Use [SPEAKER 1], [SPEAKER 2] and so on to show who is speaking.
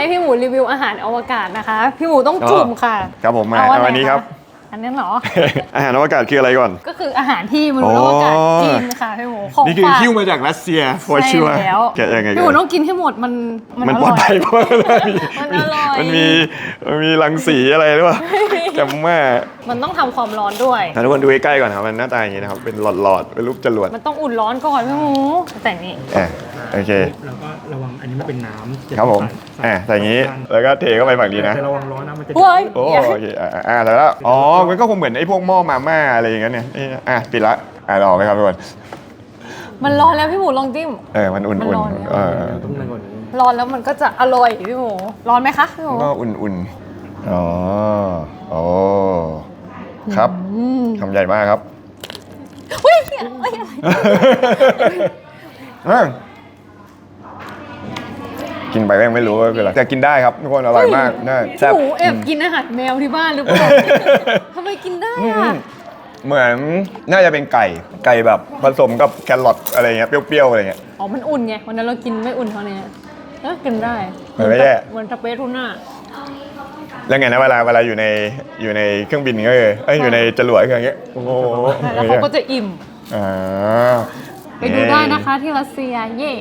[SPEAKER 1] ให้พี่หมูรีวิวอาหารอวกาศนะคะ พี่หมูต้องจุ่มค่ะ
[SPEAKER 2] ครับผมมา
[SPEAKER 1] เา
[SPEAKER 2] เอาอันนี้ครับ
[SPEAKER 1] อันนี้เหรอ
[SPEAKER 2] อาหารอวกาศคืออะไรก่อน
[SPEAKER 1] ก็คืออาหารที่มนุษย์อวกาศกินค่ะพี่หมูของ
[SPEAKER 2] นี่คือ
[SPEAKER 1] ฝาก
[SPEAKER 2] คิ้วมาจากรัสเซีย for
[SPEAKER 1] ใช่
[SPEAKER 2] sure
[SPEAKER 1] แล้ว
[SPEAKER 2] แกะยังไง
[SPEAKER 1] พี่หมู
[SPEAKER 2] ก่อน
[SPEAKER 1] ต้องกินให้หมดมันมัน
[SPEAKER 2] มัน
[SPEAKER 1] อ
[SPEAKER 2] ปล
[SPEAKER 1] ร่
[SPEAKER 2] อ
[SPEAKER 1] อ
[SPEAKER 2] ดภัย
[SPEAKER 1] ย
[SPEAKER 2] เพราะอะไร
[SPEAKER 1] มันอร่อย
[SPEAKER 2] มันมีมันมีรังสีอะไรหรือเปล่าแกมมา
[SPEAKER 1] มันต้องทำความร้อนด้วย
[SPEAKER 2] ทุกคนดูใกล้ๆก่อนครับมันหน้าตาอย่างนี้นะครับเป็นหลอดๆเป็นรูปจรวด
[SPEAKER 1] มันต้องอุ่นร้อนก่อนพี่หมูแต่นี่
[SPEAKER 2] อะโอเค
[SPEAKER 3] แล้วก็ ระวังอันนี้มันเป็นน้ำจะ
[SPEAKER 2] ครับผม
[SPEAKER 3] ใส่
[SPEAKER 2] อะแต่อย่างนี้ แล้วก็เทเข้าไปฝั่งนี้นะ
[SPEAKER 3] แต่ระวังร้อนนะมันจะ
[SPEAKER 1] เฮ้ย
[SPEAKER 2] โอ้โอเคอะอะแล้วแล้ว อ๋อ มันก็คงเหมือนไอ้พวกหม้อมาม่าอะไรอย่างเงี้ยเนี่ยเอ๊ะอะปิดละ อะรอไหมครับทุกคน
[SPEAKER 1] มันร้อนแล้วพี่หมูลองจิ้ม
[SPEAKER 2] เออ มันอุ่
[SPEAKER 1] มัน
[SPEAKER 2] น
[SPEAKER 1] ร้อน
[SPEAKER 2] ๆเออ
[SPEAKER 3] เราต้องนานกว่านี้
[SPEAKER 1] ร้อนแล้วมันก็จะอร่อยพี่หมูร้อนไหมคะพี่หมู
[SPEAKER 2] ก็อุ่นๆ อ๋อโอ้ครับ
[SPEAKER 1] อืม
[SPEAKER 2] คำใหญ่มากครับ
[SPEAKER 1] เฮ้ยเฮ้ยเฮ้ยอะไร
[SPEAKER 2] อืม กินไปก็ยังไม่รู้ว่าคืออะไรแต่กินได้ครับทุกคนอร่อยมากได้แซ่บ
[SPEAKER 1] หมูแอบกินอาหารแมวที่บ้านหรือเปล่าทำไมกินได้
[SPEAKER 2] อืม
[SPEAKER 1] อะ
[SPEAKER 2] เหมือนน่าจะเป็นไก่ไก่แบบผสมกับแครอทอะไรเงี้ยเปรี้ยวๆอะไรเงี้ย
[SPEAKER 1] อ๋อ มันอุ่นไง วันนั้นเรากินไม่อุ่นเท่านี้เออกินได้
[SPEAKER 2] เออไม่แย่
[SPEAKER 1] เหมือนสเปซทูน่า
[SPEAKER 2] แล้วไงนะเวลาเวลาอยู่ในอยู่ในเครื่องบินก็คือเอ้ยอยู่ในจรวดก็อย่างเงี้ยโอ้โห
[SPEAKER 1] แล้วเขาก็จะอิ่ม
[SPEAKER 2] อ่า
[SPEAKER 1] ไปดูได้นะคะที่รัสเซีย เย่